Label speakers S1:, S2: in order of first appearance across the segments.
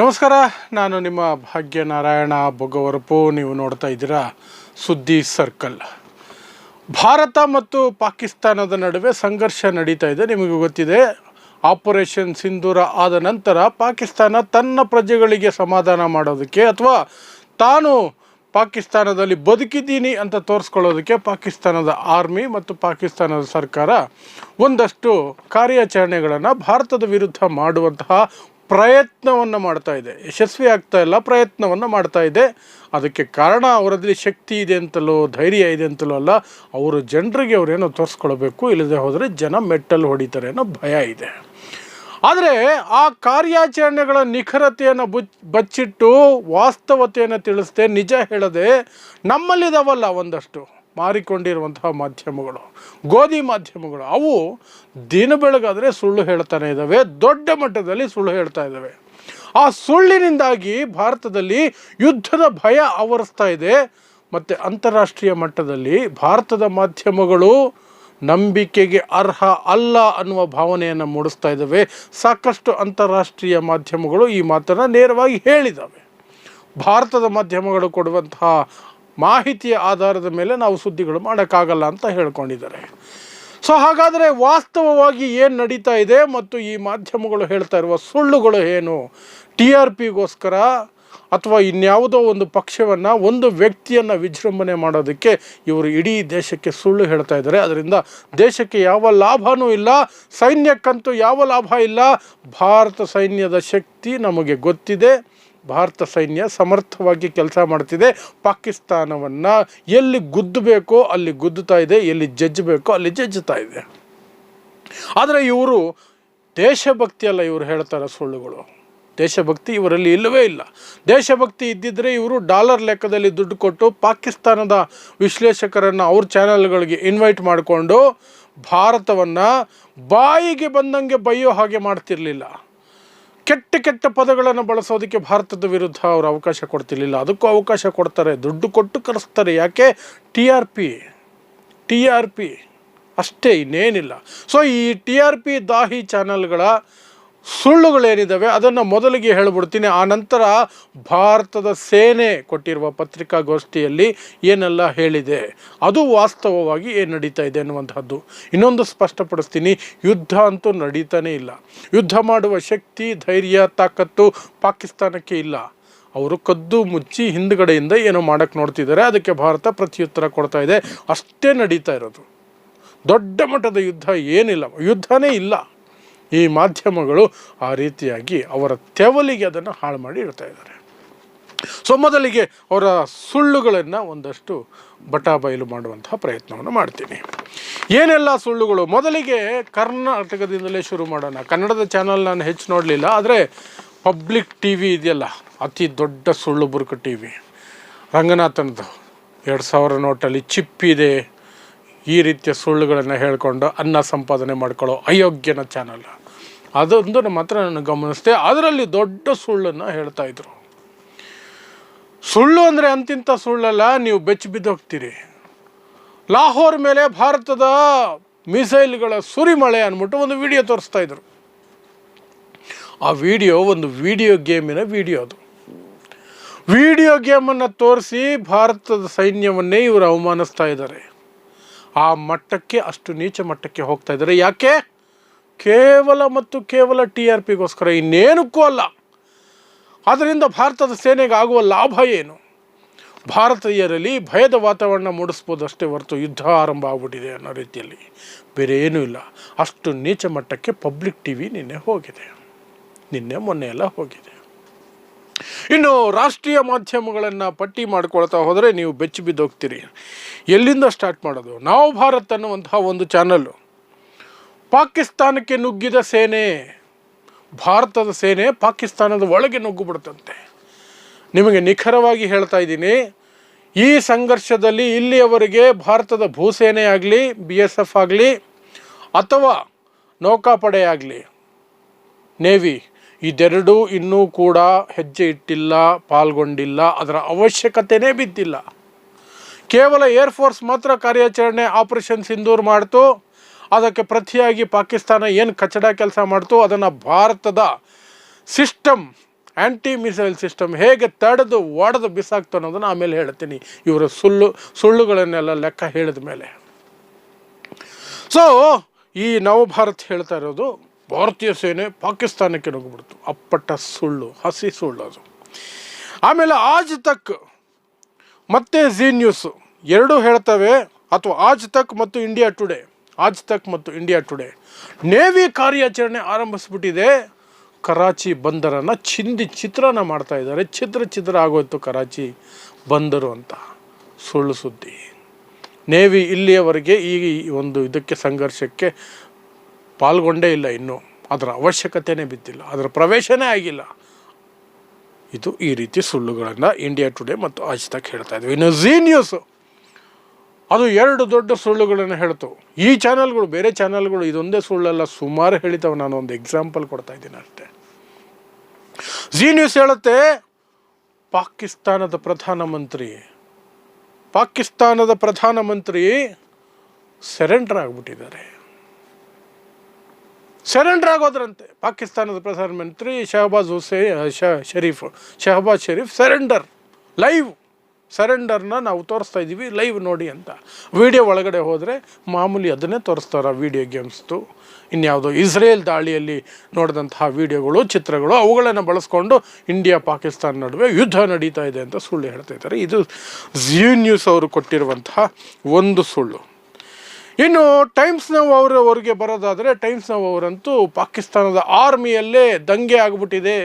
S1: ನಮಸ್ಕಾರ, ನಾನು ನಿಮ್ಮ ಭಾಗ್ಯನಾರಾಯಣ ಬೊಗ್ಗವರಪು ನೀವು ನೋಡ್ತಾ ಇದ್ದೀರಾ ಸುದ್ದಿ ಸರ್ಕಲ್. ಭಾರತ ಮತ್ತು ಪಾಕಿಸ್ತಾನದ ನಡುವೆ ಸಂಘರ್ಷ ನಡೀತಾ ಇದೆ, ನಿಮಗೆ ಗೊತ್ತಿದೆ. ಆಪರೇಷನ್ ಸಿಂಧೂರ ಆದ ನಂತರ ಪಾಕಿಸ್ತಾನ ತನ್ನ ಪ್ರಜೆಗಳಿಗೆ ಸಮಾಧಾನ ಮಾಡೋದಕ್ಕೆ ಅಥವಾ ತಾನು ಪಾಕಿಸ್ತಾನದಲ್ಲಿ ಬದುಕಿದ್ದೀನಿ ಅಂತ ತೋರಿಸ್ಕೊಳ್ಳೋದಕ್ಕೆ ಪಾಕಿಸ್ತಾನದ ಆರ್ಮಿ ಮತ್ತು ಪಾಕಿಸ್ತಾನದ ಸರ್ಕಾರ ಒಂದಷ್ಟು ಕಾರ್ಯಾಚರಣೆಗಳನ್ನು ಭಾರತದ ವಿರುದ್ಧ ಮಾಡುವಂತಹ ಪ್ರಯತ್ನವನ್ನು ಮಾಡ್ತಾ ಇದೆ. ಯಶಸ್ವಿ ಆಗ್ತಾ ಇಲ್ಲ, ಪ್ರಯತ್ನವನ್ನು ಮಾಡ್ತಾ ಇದೆ. ಅದಕ್ಕೆ ಕಾರಣ ಅವರಲ್ಲಿ ಶಕ್ತಿ ಇದೆ ಅಂತಲೋ, ಧೈರ್ಯ ಇದೆ ಅಂತಲೋ ಅಲ್ಲ, ಅವರು ಜನರಿಗೆ ಅವರೇನೋ ತೋರಿಸ್ಕೊಳ್ಬೇಕು ಇಲ್ಲದೆ ಹೋದರೆ ಜನ ಮೆಟ್ಟಲು ಹೊಡಿತಾರೆ ಅನ್ನೋ ಭಯ ಇದೆ. ಆದರೆ ಆ ಕಾರ್ಯಾಚರಣೆಗಳ ನಿಖರತೆಯನ್ನು ಬುಚ್, ಬಚ್ಚಿಟ್ಟು ವಾಸ್ತವತೆಯನ್ನು ತಿಳಿಸ್ದೆ, ನಿಜ ಹೇಳದೆ ನಮ್ಮಲ್ಲಿದಾವಲ್ಲ ಒಂದಷ್ಟು. ಮಾರಿಕೊಂಡಿರುವಂತಹ ಮಾಧ್ಯಮಗಳು, ಗೋಧಿ ಮಾಧ್ಯಮಗಳು, ಅವು ದಿನ ಬೆಳಗಾದರೆ ಸುಳ್ಳು ಹೇಳ್ತಾನೆ ಇದ್ದಾವೆ, ದೊಡ್ಡ ಮಟ್ಟದಲ್ಲಿ ಸುಳ್ಳು ಹೇಳ್ತಾ ಇದ್ದಾವೆ. ಆ ಸುಳ್ಳಿನಿಂದಾಗಿ ಭಾರತದಲ್ಲಿ ಯುದ್ಧದ ಭಯ ಆವರಿಸ್ತಾ ಇದೆ. ಮತ್ತು ಅಂತಾರಾಷ್ಟ್ರೀಯ ಮಟ್ಟದಲ್ಲಿ ಭಾರತದ ಮಾಧ್ಯಮಗಳು ನಂಬಿಕೆಗೆ ಅರ್ಹ ಅಲ್ಲ ಅನ್ನುವ ಭಾವನೆಯನ್ನು ಮೂಡಿಸ್ತಾ ಇದ್ದಾವೆ. ಸಾಕಷ್ಟು ಅಂತಾರಾಷ್ಟ್ರೀಯ ಮಾಧ್ಯಮಗಳು ಈ ಮಾತನ್ನು ನೇರವಾಗಿ ಹೇಳಿದ್ದಾವೆ. ಭಾರತದ ಮಾಧ್ಯಮಗಳು ಕೊಡುವಂತಹ ಮಾಹಿತಿಯ ಆಧಾರದ ಮೇಲೆ ನಾವು ಸುದ್ದಿಗಳು ಮಾಡೋಕ್ಕಾಗಲ್ಲ ಅಂತ ಹೇಳ್ಕೊಂಡಿದ್ದಾರೆ. ಸೊ ಹಾಗಾದರೆ ವಾಸ್ತವವಾಗಿ ಏನು ನಡೀತಾ ಇದೆ ಮತ್ತು ಈ ಮಾಧ್ಯಮಗಳು ಹೇಳ್ತಾ ಇರುವ ಸುಳ್ಳುಗಳು ಏನು? ಟಿ ಆರ್ ಪಿಗೋಸ್ಕರ ಅಥವಾ ಇನ್ಯಾವುದೋ ಒಂದು ಪಕ್ಷವನ್ನು, ಒಂದು ವ್ಯಕ್ತಿಯನ್ನು ವಿಜೃಂಭಣೆ ಮಾಡೋದಕ್ಕೆ ಇವರು ಇಡೀ ದೇಶಕ್ಕೆ ಸುಳ್ಳು ಹೇಳ್ತಾ ಇದ್ದಾರೆ. ಅದರಿಂದ ದೇಶಕ್ಕೆ ಯಾವ ಲಾಭವೂ ಇಲ್ಲ, ಸೈನ್ಯಕ್ಕಂತೂ ಯಾವ ಲಾಭ ಇಲ್ಲ. ಭಾರತ ಸೈನ್ಯದ ಶಕ್ತಿ ನಮಗೆ ಗೊತ್ತಿದೆ. ಭಾರತ ಸೈನ್ಯ ಸಮರ್ಥವಾಗಿ ಕೆಲಸ ಮಾಡ್ತಿದೆ. ಪಾಕಿಸ್ತಾನವನ್ನು ಎಲ್ಲಿ ಗುದ್ದಬೇಕೋ ಅಲ್ಲಿ ಗುದ್ದುತ್ತಾ ಇದೆ, ಎಲ್ಲಿ ಜಜ್ಜಬೇಕೋ ಅಲ್ಲಿ ಜಜ್ಜುತ್ತಾ ಇದೆ. ಆದರೆ ಇವರು ದೇಶಭಕ್ತಿ ಅಲ್ಲ ಇವರು ಹೇಳ್ತಾರೆ ಸುಳ್ಳುಗಳು. ದೇಶಭಕ್ತಿ ಇವರಲ್ಲಿ ಇಲ್ಲವೇ ಇಲ್ಲ. ದೇಶಭಕ್ತಿ ಇದ್ದಿದ್ದರೆ ಇವರು ಡಾಲರ್ ಲೆಕ್ಕದಲ್ಲಿ ದುಡ್ಡು ಕೊಟ್ಟು ಪಾಕಿಸ್ತಾನದ ವಿಶ್ಲೇಷಕರನ್ನು ಅವ್ರ ಚಾನೆಲ್ಗಳಿಗೆ ಇನ್ವೈಟ್ ಮಾಡಿಕೊಂಡು ಭಾರತವನ್ನು ಬಾಯಿಗೆ ಬಂದಂಗೆ ಬೈಯೋ ಹಾಗೆ ಮಾಡ್ತಿರಲಿಲ್ಲ. ಕೆಟ್ಟ ಕೆಟ್ಟ ಪದಗಳನ್ನು ಬಳಸೋದಕ್ಕೆ ಭಾರತದ ವಿರುದ್ಧ ಅವರು ಅವಕಾಶ ಕೊಡ್ತಿರ್ಲಿಲ್ಲ. ಅದಕ್ಕೂ ಅವಕಾಶ ಕೊಡ್ತಾರೆ. ದುಡ್ಡು ಕೊಟ್ಟು ಕರೆಸ್ತಾರೆ. ಯಾಕೆ? T R P, T R P ಅಷ್ಟೇ ಇನ್ನೇನಿಲ್ಲ. ಸೊ ಈ ಟಿ ಆರ್ ಪಿ ದಾಹಿ ಚಾನಲ್ಗಳ ಸುಳ್ಳುಗಳೇನಿದ್ದಾವೆ ಅದನ್ನು ಮೊದಲಿಗೆ ಹೇಳಿಬಿಡ್ತೀನಿ. ಆ ನಂತರ ಭಾರತದ ಸೇನೆ ಕೊಟ್ಟಿರುವ ಪತ್ರಿಕಾಗೋಷ್ಠಿಯಲ್ಲಿ ಏನೆಲ್ಲ ಹೇಳಿದೆ, ಅದು ವಾಸ್ತವವಾಗಿ ಏನು ನಡೀತಾ ಇದೆ ಅನ್ನುವಂಥದ್ದು ಇನ್ನೊಂದು ಸ್ಪಷ್ಟಪಡಿಸ್ತೀನಿ, ಯುದ್ಧ ಅಂತೂ ನಡೀತಾನೇ ಇಲ್ಲ. ಯುದ್ಧ ಮಾಡುವ ಶಕ್ತಿ, ಧೈರ್ಯ, ತಾಕತ್ತು ಪಾಕಿಸ್ತಾನಕ್ಕೆ ಇಲ್ಲ. ಅವರು ಕದ್ದು ಮುಚ್ಚಿ ಹಿಂದ್ಗಡೆಯಿಂದ ಏನೋ ಮಾಡೋಕ್ಕೆ ನೋಡ್ತಿದ್ದಾರೆ, ಅದಕ್ಕೆ ಭಾರತ ಪ್ರತ್ಯುತ್ತರ ಕೊಡ್ತಾ ಇದೆ. ಅಷ್ಟೇ ನಡೀತಾ ಇರೋದು. ದೊಡ್ಡ ಮಟ್ಟದ ಯುದ್ಧ ಏನಿಲ್ಲ. ಯುದ್ಧನೇ ಇಲ್ಲ. ಈ ಮಾಧ್ಯಮಗಳು ಆ ರೀತಿಯಾಗಿ ಅವರ ತೆವಲಿಗೆ ಅದನ್ನು ಹಾಳು ಮಾಡಿ ಇಡ್ತಾ ಇದ್ದಾರೆ. ಸೊ, ಮೊದಲಿಗೆ ಅವರ ಸುಳ್ಳುಗಳನ್ನು ಒಂದಷ್ಟು ಬಟಾಬಯಲು ಮಾಡುವಂತಹ ಪ್ರಯತ್ನವನ್ನು ಮಾಡ್ತೀನಿ. ಏನೆಲ್ಲ ಸುಳ್ಳುಗಳು? ಮೊದಲಿಗೆ ಕರ್ನಾಟಕದಿಂದಲೇ ಶುರು ಮಾಡೋಣ. ಕನ್ನಡದ ಚಾನಲ್ ನಾನು ಹೆಚ್ಚು ನೋಡಲಿಲ್ಲ, ಆದರೆ ಪಬ್ಲಿಕ್ ಟಿ ವಿ ಇದೆಯಲ್ಲ, ಅತಿ ದೊಡ್ಡ ಸುಳ್ಳು ಬುರುಕು ಟಿ ವಿ ರಂಗನಾಥನದು ಎರಡು ಸಾವಿರ ನೋಟಲ್ಲಿ ಚಿಪ್ಪಿದೆ ಈ ರೀತಿಯ ಸುಳ್ಳುಗಳನ್ನು ಹೇಳಿಕೊಂಡು ಅನ್ನ ಸಂಪಾದನೆ ಮಾಡ್ಕೊಳ್ಳೋ ಅಯೋಗ್ಯನ ಚಾನಲ್. ಅದೊಂದು ನಮ್ಮ ಹತ್ರ ನಾನು ಗಮನಿಸಿದೆ ಅದರಲ್ಲಿ ದೊಡ್ಡ ಸುಳ್ಳನ್ನು ಹೇಳ್ತಾ ಇದ್ರು. ಸುಳ್ಳು ಅಂದರೆ ಅಂತಿಂತ ಸುಳ್ಳಲ್ಲ, ನೀವು ಬೆಚ್ಚಿ ಬಿದ್ದೋಗ್ತೀರಿ. ಲಾಹೋರ್ ಮೇಲೆ ಭಾರತದ ಮಿಸೈಲ್ಗಳ ಸುರಿಮಳೆ ಅಂದ್ಬಿಟ್ಟು ಒಂದು ವಿಡಿಯೋ ತೋರಿಸ್ತಾ ಇದ್ರು. ಆ ವಿಡಿಯೋ ಒಂದು ವಿಡಿಯೋ ಗೇಮಿನ ವಿಡಿಯೋ ಅದು. ವಿಡಿಯೋ ಗೇಮನ್ನು ತೋರಿಸಿ ಭಾರತದ ಸೈನ್ಯವನ್ನೇ ಇವರು ಅವಮಾನಿಸ್ತಾ ಇದ್ದಾರೆ. ಆ ಮಟ್ಟಕ್ಕೆ ಅಷ್ಟು ನೀಚ ಮಟ್ಟಕ್ಕೆ ಹೋಗ್ತಾ ಇದ್ದಾರೆ. ಯಾಕೆ? ಕೇವಲ ಮತ್ತು ಕೇವಲ ಟಿ ಆರ್ ಪಿಗೋಸ್ಕರ, ಇನ್ನೇನಕ್ಕೂ ಅಲ್ಲ. ಅದರಿಂದ ಭಾರತದ ಸೇನೆಗೆ ಆಗುವ ಲಾಭ ಏನು? ಭಾರತೀಯರಲ್ಲಿ ಭಯದ ವಾತಾವರಣ ಮೂಡಿಸ್ಬೋದು ಅಷ್ಟೇ ಹೊರತು ಯುದ್ಧ ಆರಂಭ ಆಗ್ಬಿಟ್ಟಿದೆ ಅನ್ನೋ ರೀತಿಯಲ್ಲಿ ಬೇರೆ ಏನೂ ಇಲ್ಲ. ಅಷ್ಟು ನೀಚ ಮಟ್ಟಕ್ಕೆ ಪಬ್ಲಿಕ್ ಟಿ ವಿ ನಿನ್ನೆ ಹೋಗಿದೆ. ನಿನ್ನೆ ಮೊನ್ನೆ ಎಲ್ಲ ಹೋಗಿದೆ. ಇನ್ನು ರಾಷ್ಟ್ರೀಯ ಮಾಧ್ಯಮಗಳನ್ನು ಪಟ್ಟಿ ಮಾಡ್ಕೊಳ್ತಾ ಹೋದರೆ ನೀವು ಬೆಚ್ಚಿ ಬಿದ್ದೋಗ್ತೀರಿ. ಎಲ್ಲಿಂದ ಸ್ಟಾರ್ಟ್ ಮಾಡೋದು? ನಾವು ಭಾರತ್ ಅನ್ನುವಂತಹ ಒಂದು ಚಾನಲ್ಲು. ಪಾಕಿಸ್ತಾನಕ್ಕೆ ನುಗ್ಗಿದ ಸೇನೆ, ಭಾರತದ ಸೇನೆ ಪಾಕಿಸ್ತಾನದ ಒಳಗೆ ನುಗ್ಗುಬಿಡುತ್ತಂತೆ. ನಿಮಗೆ ನಿಖರವಾಗಿ ಹೇಳ್ತಾ ಇದ್ದೀನಿ, ಈ ಸಂಘರ್ಷದಲ್ಲಿ ಇಲ್ಲಿಯವರೆಗೆ ಭಾರತದ ಭೂಸೇನೆ ಆಗಲಿ, ಬಿ ಎಸ್ ಎಫ್ ಆಗಲಿ, ಅಥವಾ ನೌಕಾಪಡೆ ಆಗಲಿ, ನೇವಿ ಇದೆರಡೂ ಇನ್ನೂ ಕೂಡ ಹೆಜ್ಜೆ ಇಟ್ಟಿಲ್ಲ, ಪಾಲ್ಗೊಂಡಿಲ್ಲ, ಅದರ ಅವಶ್ಯಕತೆಯೇ ಬಿದ್ದಿಲ್ಲ. ಕೇವಲ ಏರ್ಫೋರ್ಸ್ ಮಾತ್ರ ಕಾರ್ಯಾಚರಣೆ ಆಪರೇಷನ್ ಸಿಂಧೂರ್ ಮಾಡ್ತು ಅದಕ್ಕೆ ಪ್ರತಿಯಾಗಿ ಪಾಕಿಸ್ತಾನ ಏನು ಕಚಡ ಕೆಲಸ ಮಾಡ್ತು ಅದನ್ನು ಭಾರತದ ಸಿಸ್ಟಮ್ ಆ್ಯಂಟಿ ಮಿಸೈಲ್ ಸಿಸ್ಟಮ್ ಹೇಗೆ ತಡೆದು ಒಡೆದು ಬಿಸಾಕ್ತು ಅನ್ನೋದನ್ನು ಆಮೇಲೆ ಹೇಳ್ತೀನಿ. ಇವರ ಸುಳ್ಳು, ಸುಳ್ಳುಗಳನ್ನೆಲ್ಲ ಲೆಕ್ಕ ಹೇಳಿದ ಮೇಲೆ. ಸೊ ಈ ನವಭಾರತ್ ಹೇಳ್ತಾ ಇರೋದು ಭಾರತೀಯ ಸೇನೆ ಪಾಕಿಸ್ತಾನಕ್ಕೆ ನುಗ್ಗಿಬಿಡ್ತು. ಅಪ್ಪಟ್ಟ ಸುಳ್ಳು, ಹಸಿ ಸುಳ್ಳು ಅದು. ಆಮೇಲೆ ಆಜ್ ತಕ್ ಮತ್ತೆ ಝೀ ನ್ಯೂಸ್ ಎರಡೂ ಹೇಳ್ತವೆ, ಅಥವಾ ಆಜ್ ತಕ್ ಮತ್ತು ಇಂಡಿಯಾ ಟುಡೇ ಆಜ್ ತಕ್ ಮತ್ತು ಇಂಡಿಯಾ ಟುಡೇ. ನೇವಿ ಕಾರ್ಯಾಚರಣೆ ಆರಂಭಿಸ್ಬಿಟ್ಟಿದೆ. ಕರಾಚಿ ಬಂದರನ್ನು ಚಿಂದಿ ಚಿತ್ರನ ಮಾಡ್ತಾ ಇದ್ದಾರೆ. ಚಿತ್ರ ಚಿತ್ರ ಆಗೋಯ್ತು ಕರಾಚಿ ಬಂದರು ಅಂತ. ಸುಳ್ಳು ಸುದ್ದಿ. ನೇವಿ ಇಲ್ಲಿಯವರೆಗೆ ಈ ಒಂದು ಇದಕ್ಕೆ ಸಂಘರ್ಷಕ್ಕೆ ಪಾಲ್ಗೊಂಡೇ ಇಲ್ಲ ಇನ್ನೂ. ಅದರ ಅವಶ್ಯಕತೆಯೇ ಬಿದ್ದಿಲ್ಲ. ಅದರ ಪ್ರವೇಶನೇ ಆಗಿಲ್ಲ. ಇದು ಈ ರೀತಿ ಸುಳ್ಳುಗಳನ್ನು ಇಂಡಿಯಾ ಟುಡೇ ಮತ್ತು ಆಜ್ ತಕ್ ಹೇಳ್ತಾ ಇದ್ವಿ. ಇನ್ನು ಝೀ ನ್ಯೂಸ್. ಅದು ಎರಡು ದೊಡ್ಡ ಸುಳ್ಳುಗಳನ್ನು ಹೇಳ್ತು. ಈ ಚಾನಲ್ಗಳು, ಬೇರೆ ಚಾನಲ್ಗಳು ಇದೊಂದೇ ಸುಳ್ಳಲ್ಲ, ಸುಮಾರು ಹೇಳಿತಾವೆ ನಾನು ಒಂದು ಎಕ್ಸಾಂಪಲ್ ಕೊಡ್ತಾ ಇದ್ದೀನಿ ಅಷ್ಟೇ. ಜಿ ನ್ಯೂಸ್ ಹೇಳುತ್ತೆ, ಪಾಕಿಸ್ತಾನದ ಪ್ರಧಾನಮಂತ್ರಿ ಪಾಕಿಸ್ತಾನದ ಪ್ರಧಾನಮಂತ್ರಿ ಸೆರೆಂಡರ್ ಆಗಿಬಿಟ್ಟಿದ್ದಾರೆ ಸೆರೆಂಡರ್ ಆಗೋದ್ರಂತೆ ಪಾಕಿಸ್ತಾನದ ಪ್ರಧಾನಮಂತ್ರಿ ಶಹಬಾಜ್ ಹುಸೇನ್ ಶರೀಫ್, ಶಹಬಾಜ್ ಶರೀಫ್ ಸೆರೆಂಡರ್, ಲೈವ್. ಸರೆಂಡರ್ನ ನಾವು ತೋರಿಸ್ತಾ ಇದ್ದೀವಿ ಲೈವ್ ನೋಡಿ ಅಂತ. ವಿಡಿಯೋ ಒಳಗಡೆ ಹೋದರೆ ಮಾಮೂಲಿ ಅದನ್ನೇ ತೋರಿಸ್ತಾರೆ ವಿಡಿಯೋ ಗೇಮ್ಸ್ದು ಇನ್ಯಾವುದೋ ಇಸ್ರೇಲ್ ದಾಳಿಯಲ್ಲಿ ನೋಡಿದಂತಹ ವಿಡಿಯೋಗಳು ಚಿತ್ರಗಳು, ಅವುಗಳನ್ನು ಬಳಸ್ಕೊಂಡು ಇಂಡಿಯಾ ಪಾಕಿಸ್ತಾನ ನಡುವೆ ಯುದ್ಧ ನಡೀತಾ ಇದೆ ಅಂತ ಸುಳ್ಳು ಹೇಳ್ತಾ ಇದ್ದಾರೆ. ಇದು ಝೀ ನ್ಯೂಸ್ ಅವರು ಕೊಟ್ಟಿರುವಂತಹ ಒಂದು ಸುಳ್ಳು. ಇನ್ನು ಟೈಮ್ಸ್ ನಾವು ಬರೋದಾದರೆ ಟೈಮ್ಸ್ ನಾವು ಅವರಂತೂ ಪಾಕಿಸ್ತಾನದ ಆರ್ಮಿಯಲ್ಲೇ ದಂಗೆ ಆಗಿಬಿಟ್ಟಿದೆ.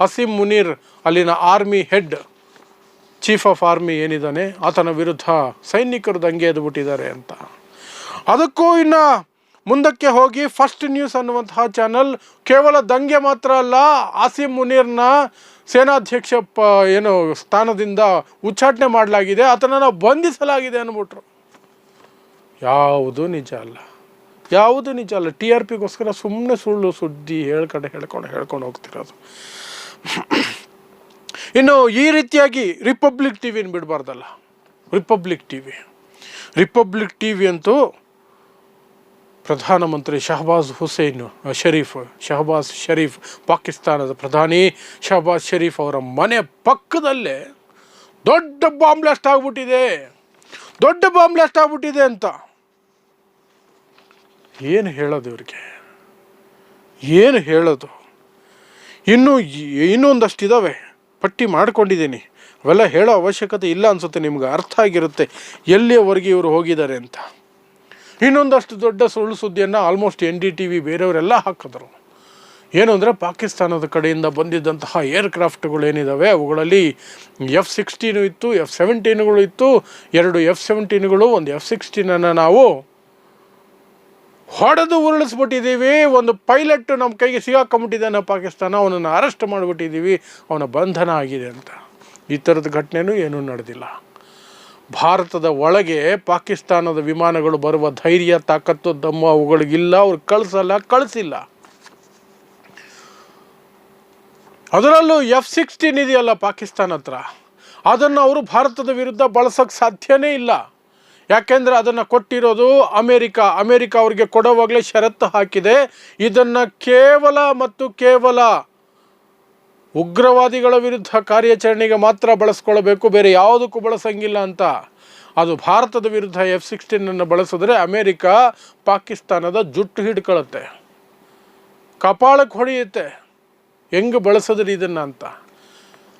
S1: ಅಸೀಂ ಮುನೀರ್ ಅಲ್ಲಿನ army head chief of army ಏನಿದ್ದಾನೆ, ಆತನ ವಿರುದ್ಧ ಸೈನಿಕರು ದಂಗೆ ಎದ್ಬಿಟ್ಟಿದ್ದಾರೆ ಅಂತ. ಅದಕ್ಕೂ ಇನ್ನು ಮುಂದಕ್ಕೆ ಹೋಗಿ ಫಸ್ಟ್ ನ್ಯೂಸ್ ಅನ್ನುವಂತಹ ಚಾನಲ್ ಕೇವಲ ದಂಗೆ ಮಾತ್ರ ಅಲ್ಲ, ಆಸಿಮ್ ಮುನೀರ್ನ ಸೇನಾಧ್ಯಕ್ಷ ಏನು, ಸ್ಥಾನದಿಂದ ಉಚ್ಚಾಟನೆ ಮಾಡಲಾಗಿದೆ, ಆತನನ್ನು ಬಂಧಿಸಲಾಗಿದೆ ಅಂದ್ಬಿಟ್ರು ಯಾವುದು ನಿಜ ಅಲ್ಲ. ಯಾವುದು ನಿಜ ಅಲ್ಲ. ಟಿ ಆರ್ ಪಿಗೋಸ್ಕರ ಸುಮ್ಮನೆ ಸುಳ್ಳು ಸುದ್ದಿ ಹೇಳ್ಕೊಂಡು ಹೇಳ್ಕೊಂಡು ಹೇಳ್ಕೊಂಡು ಹೋಗ್ತಿರೋದು. ಇನ್ನು ಈ ರೀತಿಯಾಗಿ ರಿಪಬ್ಲಿಕ್ ಟಿ ವಿನ ಬಿಡಬಾರ್ದಲ್ಲ. Republic T V republic T V ಅಂತೂ ಪ್ರಧಾನಮಂತ್ರಿ ಶಹಬಾಜ್ ಹುಸೇನ್ ಶರೀಫ್, ಶಹಬಾಜ್ ಶರೀಫ್, ಪಾಕಿಸ್ತಾನದ ಪ್ರಧಾನಿ ಶಹಬಾಜ್ ಶರೀಫ್ ಅವರ ಮನೆ ಪಕ್ಕದಲ್ಲೇ ದೊಡ್ಡ ಬಾಂಬ್ ಬ್ಲಾಸ್ಟ್ ಆಗ್ಬಿಟ್ಟಿದೆ. ದೊಡ್ಡ ಬಾಂಬ್ ಬ್ಲಾಸ್ಟ್ ಆಗ್ಬಿಟ್ಟಿದೆ ಅಂತ. ಏನು ಹೇಳೋದು ಇವ್ರಿಗೆ? ಏನು ಹೇಳೋದು? ಇನ್ನೂ ಇನ್ನೊಂದಷ್ಟು ಇದ್ದಾವೆ ಪಟ್ಟಿ ಮಾಡ್ಕೊಂಡಿದ್ದೀನಿ. ಅವೆಲ್ಲ ಹೇಳೋ ಅವಶ್ಯಕತೆ ಇಲ್ಲ ಅನಿಸುತ್ತೆ ನಿಮ್ಗೆ, ಅರ್ಥ ಆಗಿರುತ್ತೆ ಎಲ್ಲಿಯವರೆಗೆ ಇವರು ಹೋಗಿದ್ದಾರೆ ಅಂತ. ಇನ್ನೊಂದಷ್ಟು ದೊಡ್ಡ ಸುಳ್ಳು ಸುದ್ದಿಯನ್ನು almost N D T V ಬೇರೆಯವರೆಲ್ಲ ಹಾಕಿದ್ರು. ಏನು ಅಂದರೆ ಪಾಕಿಸ್ತಾನದ ಕಡೆಯಿಂದ ಬಂದಿದ್ದಂತಹ ಏರ್ಕ್ರಾಫ್ಟ್ಗಳು ಏನಿದ್ದಾವೆ ಅವುಗಳಲ್ಲಿ ಎಫ್ ಸಿಕ್ಸ್ಟೀನು ಇತ್ತು ಎಫ್ ಸೆವೆಂಟೀನ್ಗಳು ಇತ್ತು, ಎರಡು ಎಫ್ ಸೆವೆಂಟೀನ್ಗಳು ಒಂದು ಎಫ್ ಸಿಕ್ಸ್ಟೀನನ್ನು ನಾವು ಹೊಡೆದು ಉರುಳಿಸ್ಬಿಟ್ಟಿದ್ದೀವಿ, ಒಂದು ಪೈಲಟ್ ನಮ್ಮ ಕೈಗೆ ಸಿಗಾಕೊಂಬಿಟ್ಟಿದ್ದಾನೆ ಪಾಕಿಸ್ತಾನ, ಅವನನ್ನು ಅರೆಸ್ಟ್ ಮಾಡಿಬಿಟ್ಟಿದ್ದೀವಿ, ಅವನ ಬಂಧನ ಆಗಿದೆ ಅಂತ. ಈ ಥರದ ಘಟನೆನೂ ಏನೂ ನಡೆದಿಲ್ಲ. ಭಾರತದ ಒಳಗೆ ಪಾಕಿಸ್ತಾನದ ವಿಮಾನಗಳು ಬರುವ ಧೈರ್ಯ, ತಾಕತ್ತು, ದಮ್ಮ ಅವುಗಳಿಗಿಲ್ಲ, ಅವ್ರು ಕಳಿಸಲ್ಲ, ಕಳಿಸಿಲ್ಲ. ಅದರಲ್ಲೂ ಎಫ್ ಸಿಕ್ಸ್ಟೀನ್ ಇದೆಯಲ್ಲ ಪಾಕಿಸ್ತಾನ ಹತ್ರ? ಅದನ್ನು ಅವರು ಭಾರತದ ವಿರುದ್ಧ ಬಳಸೋಕ್ಕೆ ಸಾಧ್ಯವೇ ಇಲ್ಲ. ಯಾಕೆಂದರೆ ಅದನ್ನು ಕೊಟ್ಟಿರೋದು ಅಮೇರಿಕ. ಅಮೇರಿಕ ಅವರಿಗೆ ಕೊಡೋವಾಗಲೇ ಷರತ್ತು ಹಾಕಿದೆ. ಇದನ್ನು ಕೇವಲ ಮತ್ತು ಕೇವಲ ಉಗ್ರವಾದಿಗಳ ವಿರುದ್ಧ ಕಾರ್ಯಾಚರಣೆಗೆ ಮಾತ್ರ ಬಳಸ್ಕೊಳ್ಬೇಕು, ಬೇರೆ ಯಾವುದಕ್ಕೂ ಬಳಸಂಗಿಲ್ಲ ಅಂತ. ಅದು ಭಾರತದ ವಿರುದ್ಧ ಎಫ್ ಸಿಕ್ಸ್ಟೀನನ್ನು ಬಳಸಿದ್ರೆ ಅಮೇರಿಕ ಪಾಕಿಸ್ತಾನದ ಜುಟ್ಟು ಹಿಡ್ಕೊಳ್ಳುತ್ತೆ ಕಪಾಳಕ್ಕೆ ಹೊಡೆಯುತ್ತೆ. ಹೆಂಗೆ ಬಳಸಿದ್ರಿ ಇದನ್ನು ಅಂತ.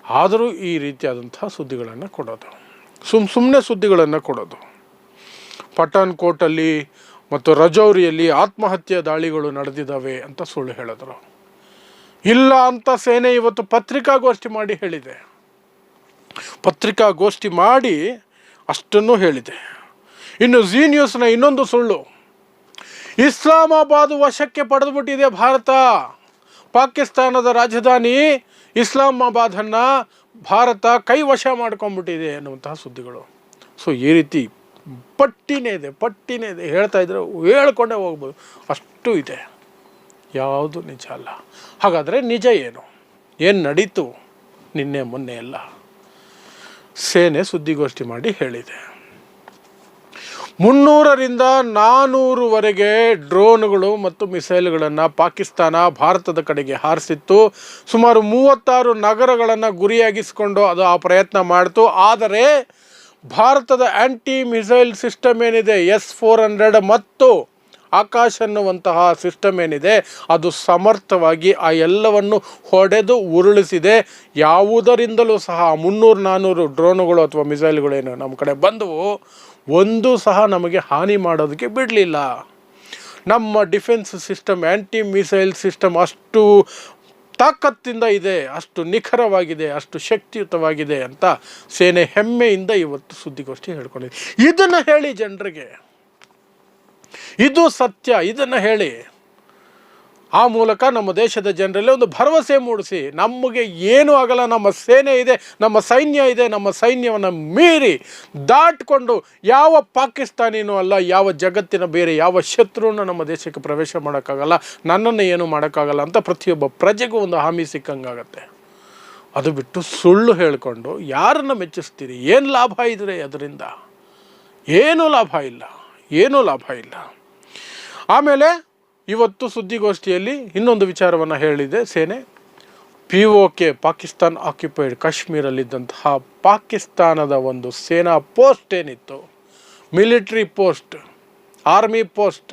S1: ಆದರೂ ಈ ರೀತಿಯಾದಂಥ ಸುದ್ದಿಗಳನ್ನು ಕೊಡೋದು. ಸುಮ್ಮ ಸುಮ್ಮನೆ ಸುದ್ದಿಗಳನ್ನು ಕೊಡೋದು. ಪಠಾನ್ಕೋಟಲ್ಲಿ ಮತ್ತು ರಜೌರಿಯಲ್ಲಿ ಆತ್ಮಹತ್ಯೆ ದಾಳಿಗಳು ನಡೆದಿದ್ದಾವೆ ಅಂತ ಸುಳ್ಳು ಹೇಳಿದ್ರು. ಇಲ್ಲ ಅಂತ ಸೇನೆ ಇವತ್ತು ಪತ್ರಿಕಾಗೋಷ್ಠಿ ಮಾಡಿ ಹೇಳಿದೆ. ಪತ್ರಿಕಾಗೋಷ್ಠಿ ಮಾಡಿ ಅಷ್ಟನ್ನು ಹೇಳಿದೆ. ಇನ್ನು ಜಿ ನ್ಯೂಸ್ನ ಇನ್ನೊಂದು ಸುಳ್ಳು. ಇಸ್ಲಾಮಾಬಾದ್ ವಶಕ್ಕೆ ಪಡೆದುಬಿಟ್ಟಿದೆ ಭಾರತ. ಪಾಕಿಸ್ತಾನದ ರಾಜಧಾನಿ ಇಸ್ಲಾಮಾಬಾದನ್ನು ಭಾರತ ಕೈ ವಶ ಮಾಡ್ಕೊಂಡ್ಬಿಟ್ಟಿದೆ ಅನ್ನುವಂತಹ ಸುದ್ದಿಗಳು. ಸೊ ಈ ರೀತಿ ಪಟ್ಟಿನೇ ಇದೆ ಪಟ್ಟಿನೇ ಇದೆ. ಹೇಳ್ತಾ ಇದ್ರೆ ಹೇಳ್ಕೊಂಡೇ ಹೋಗ್ಬೋದು. ಅಷ್ಟು ಇದೆ. ಯಾವುದು ನಿಜ ಅಲ್ಲ. ಹಾಗಾದರೆ ನಿಜ ಏನು? ಏನು ನಡೀತು? ನಿನ್ನೆ ಮೊನ್ನೆ ಎಲ್ಲ. ಸೇನೆ ಸುದ್ದಿಗೋಷ್ಠಿ ಮಾಡಿ ಹೇಳಿದೆ. ಮುನ್ನೂರರಿಂದ ನಾನ್ನೂರುವರೆಗೆ ಡ್ರೋನ್ಗಳು ಮತ್ತು ಮಿಸೈಲ್ಗಳನ್ನು ಪಾಕಿಸ್ತಾನ ಭಾರತದ ಕಡೆಗೆ ಹಾರಿಸಿತ್ತು. ಸುಮಾರು ಮೂವತ್ತಾರು ನಗರಗಳನ್ನು ಗುರಿಯಾಗಿಸಿಕೊಂಡು ಅದು ಆ ಪ್ರಯತ್ನ ಮಾಡಿತು. ಆದರೆ ಭಾರತದ ಆ್ಯಂಟಿ ಮಿಸೈಲ್ ಸಿಸ್ಟಮ್ ಏನಿದೆ? ಎಸ್ ಫೋರ್ ಹಂಡ್ರೆಡ್ ಮತ್ತು ಆಕಾಶ್ ಅನ್ನುವಂತಹ ಸಿಸ್ಟಮ್ ಏನಿದೆ? ಅದು ಸಮರ್ಥವಾಗಿ ಆ ಎಲ್ಲವನ್ನು ಹೊಡೆದು ಉರುಳಿಸಿದೆ. ಯಾವುದರಿಂದಲೂ ಸಹ ಮುನ್ನೂರು ನಾನ್ನೂರು ಡ್ರೋನುಗಳು ಅಥವಾ ಮಿಸೈಲ್ಗಳೇನು ನಮ್ಮ ಕಡೆ ಬಂದವು. ಒಂದು ಸಹ ನಮಗೆ ಹಾನಿ ಮಾಡೋದಕ್ಕೆ ಬಿಡಲಿಲ್ಲ. ನಮ್ಮ defence system anti missile system ಅಷ್ಟು ತಾಕತ್ತಿಂದ ಇದೆ, ಅಷ್ಟು ನಿಖರವಾಗಿದೆ, ಅಷ್ಟು ಶಕ್ತಿಯುತವಾಗಿದೆ ಅಂತ ಸೇನೆ ಹೆಮ್ಮೆಯಿಂದ ಇವತ್ತು ಸುದ್ದಿಗೋಷ್ಠಿ ಹೇಳ್ಕೊಂಡಿದೆ. ಇದನ್ನು ಹೇಳಿ ಜನರಿಗೆ. ಇದು ಸತ್ಯ. ಇದನ್ನು ಹೇಳಿ ಆ ಮೂಲಕ ನಮ್ಮ ದೇಶದ ಜನರಲ್ಲಿ ಒಂದು ಭರವಸೆ ಮೂಡಿಸಿ ನಮಗೆ ಏನೂ ಆಗಲ್ಲ, ನಮ್ಮ ಸೇನೆ ಇದೆ, ನಮ್ಮ ಸೈನ್ಯ ಇದೆ, ನಮ್ಮ ಸೈನ್ಯವನ್ನು ಮೀರಿ ದಾಟ್ಕೊಂಡು ಯಾವ ಪಾಕಿಸ್ತಾನಿನೂ ಅಲ್ಲ, ಯಾವ ಜಗತ್ತಿನ ಬೇರೆ ಯಾವ ಶತ್ರುವನ್ನು ನಮ್ಮ ದೇಶಕ್ಕೆ ಪ್ರವೇಶ ಮಾಡೋಕ್ಕಾಗಲ್ಲ, ನನ್ನನ್ನು ಏನು ಮಾಡೋಕ್ಕಾಗಲ್ಲ ಅಂತ ಪ್ರತಿಯೊಬ್ಬ ಪ್ರಜೆಗೂ ಒಂದು ಹಾಮಿ ಸಿಕ್ಕಂಗಾಗತ್ತೆ. ಅದು ಬಿಟ್ಟು ಸುಳ್ಳು ಹೇಳಿಕೊಂಡು ಯಾರನ್ನು ಮೆಚ್ಚಿಸ್ತೀರಿ? ಏನು ಲಾಭ ಇದ್ರೆ ಅದರಿಂದ? ಏನೂ ಲಾಭ ಇಲ್ಲ, ಏನೂ ಲಾಭ ಇಲ್ಲ. ಆಮೇಲೆ ಇವತ್ತು ಸುದ್ದಿಗೋಷ್ಠಿಯಲ್ಲಿ ಇನ್ನೊಂದು ವಿಚಾರವನ್ನು ಹೇಳಿದೆ. ಸೇನೆ P O K Pakistan occupied ಕಾಶ್ಮೀರಲ್ಲಿದ್ದಂತಹ ಪಾಕಿಸ್ತಾನದ ಒಂದು ಸೇನಾ ಪೋಸ್ಟ್ ಏನಿತ್ತು? ಮಿಲಿಟ್ರಿ ಪೋಸ್ಟ್, ಆರ್ಮಿ ಪೋಸ್ಟ್,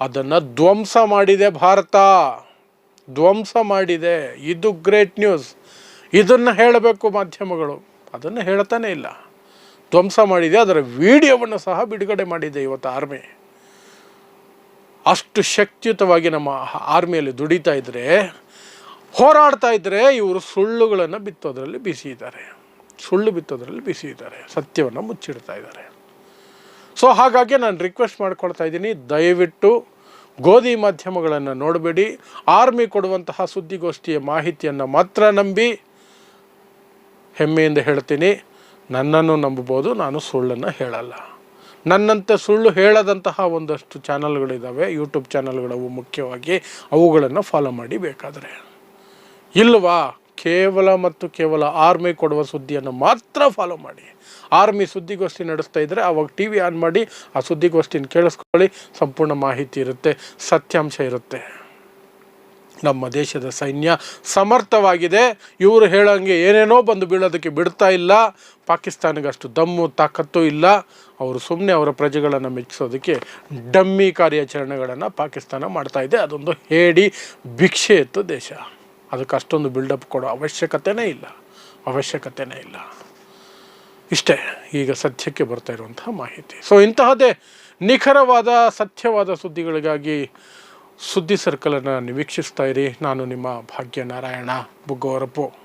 S1: ಅದನ್ನು ಧ್ವಂಸ ಮಾಡಿದೆ ಭಾರತ. ಧ್ವಂಸ ಮಾಡಿದೆ. ಇದು ಗ್ರೇಟ್ ನ್ಯೂಸ್ ಇದನ್ನು ಹೇಳಬೇಕು ಮಾಧ್ಯಮಗಳು. ಅದನ್ನು ಹೇಳ್ತಾನೆ ಇಲ್ಲ. ಧ್ವಂಸ ಮಾಡಿದೆ, ಅದರ ವಿಡಿಯೋವನ್ನು ಸಹ ಬಿಡುಗಡೆ ಮಾಡಿದೆ ಇವತ್ತು ಆರ್ಮಿ. ಅಷ್ಟು ಶಕ್ತಿಯುತವಾಗಿ ನಮ್ಮ ಆರ್ಮಿಯಲ್ಲಿ ದುಡಿತಾ ಇದ್ದರೆ ಹೋರಾಡ್ತಾ ಇದ್ದರೆ ಇವರು ಸುಳ್ಳುಗಳನ್ನು ಬಿತ್ತೋದ್ರಲ್ಲಿ ಬಿಸಿ ಇದ್ದಾರೆ. ಸುಳ್ಳು ಬಿತ್ತೋದ್ರಲ್ಲಿ ಬಿಸಿ ಇದ್ದಾರೆ. ಸತ್ಯವನ್ನು ಮುಚ್ಚಿಡ್ತಾ ಇದ್ದಾರೆ. ಸೊ ಹಾಗಾಗಿ ನಾನು ರಿಕ್ವೆಸ್ಟ್ ಮಾಡ್ಕೊಳ್ತಾ ಇದ್ದೀನಿ, ದಯವಿಟ್ಟು ಗೋಧಿ ಮಾಧ್ಯಮಗಳನ್ನು ನೋಡಬೇಡಿ. ಆರ್ಮಿ ಕೊಡುವಂತಹ ಸುದ್ದಿಗೋಷ್ಠಿಯ ಮಾಹಿತಿಯನ್ನು ಮಾತ್ರ ನಂಬಿ ಹೆಮ್ಮೆಯಿಂದ ಹೇಳ್ತೀನಿ. ನನ್ನನ್ನು ನಂಬಬೋದು ನಾನು ಸುಳ್ಳನ್ನು ಹೇಳಲ್ಲ. ನನ್ನಂತೆ ಸುಳ್ಳು ಹೇಳದಂತಹ ಒಂದಷ್ಟು ಚಾನಲ್ಗಳಿದ್ದಾವೆ ಯೂಟ್ಯೂಬ್ ಚಾನಲ್ಗಳವು ಮುಖ್ಯವಾಗಿ ಅವುಗಳನ್ನು ಫಾಲೋ ಮಾಡಿ ಬೇಕಾದರೆ. ಇಲ್ವಾ? ಕೇವಲ ಮತ್ತು ಕೇವಲ ಆರ್ಮಿ ಕೊಡುವ ಸುದ್ದಿಯನ್ನು ಮಾತ್ರ ಫಾಲೋ ಮಾಡಿ. ಆರ್ಮಿ ಸುದ್ದಿಗೋಷ್ಠಿ ನಡೆಸ್ತಾ ಇದ್ದರೆ ಅವಾಗ ಟಿ ವಿ ಆನ್ ಮಾಡಿ, ಆ ಸುದ್ದಿಗೋಷ್ಠಿನ ಕೇಳಿಸ್ಕೊಳ್ಳಿ, ಸಂಪೂರ್ಣ ಮಾಹಿತಿ ಇರುತ್ತೆ, ಸತ್ಯಾಂಶ ಇರುತ್ತೆ. ನಮ್ಮ ದೇಶದ ಸೈನ್ಯ ಸಮರ್ಥವಾಗಿದೆ. ಇವರು ಹೇಳೋಂಗೆ ಏನೇನೋ ಬಂದು ಬೀಳೋದಕ್ಕೆ ಬಿಡ್ತಾ ಇಲ್ಲ. ಪಾಕಿಸ್ತಾನಿಗೆ ಅಷ್ಟು ದಮ್ಮು, ತಾಕತ್ತು ಇಲ್ಲ. ಅವರು ಸುಮ್ಮನೆ ಅವರ ಪ್ರಜೆಗಳನ್ನು ಮೆಚ್ಚಿಸೋದಕ್ಕೆ ಡಮ್ಮಿ ಕಾರ್ಯಾಚರಣೆಗಳನ್ನು ಪಾಕಿಸ್ತಾನ ಮಾಡ್ತಾ ಇದೆ. ಅದೊಂದು ಹೇಡಿ ಭಿಕ್ಷೆ ಇತ್ತು ದೇಶ. ಅದಕ್ಕೆ ಅಷ್ಟೊಂದು ಬಿಲ್ಡಪ್ ಕೊಡೋ ಅವಶ್ಯಕತೆನೇ ಇಲ್ಲ. ಅವಶ್ಯಕತೆನೇ ಇಲ್ಲ. ಇಷ್ಟೇ. ಈಗ ಸತ್ಯಕ್ಕೆ ಬರ್ತಾ ಇರುವಂತಹ ಮಾಹಿತಿ. ಸೊ ಇಂತಹದೇ ನಿಖರವಾದ, ಸತ್ಯವಾದ ಸುದ್ದಿಗಳಿಗಾಗಿ ಸುದ್ದಿ ಸರ್ಕಲನ್ನು ವೀಕ್ಷಿಸ್ತಾ ಇರಿ. ನಾನು ನಿಮ್ಮ ಭಾಗ್ಯ ನಾರಾಯಣ ಬುಗ್ಗವರಪ್ಪು.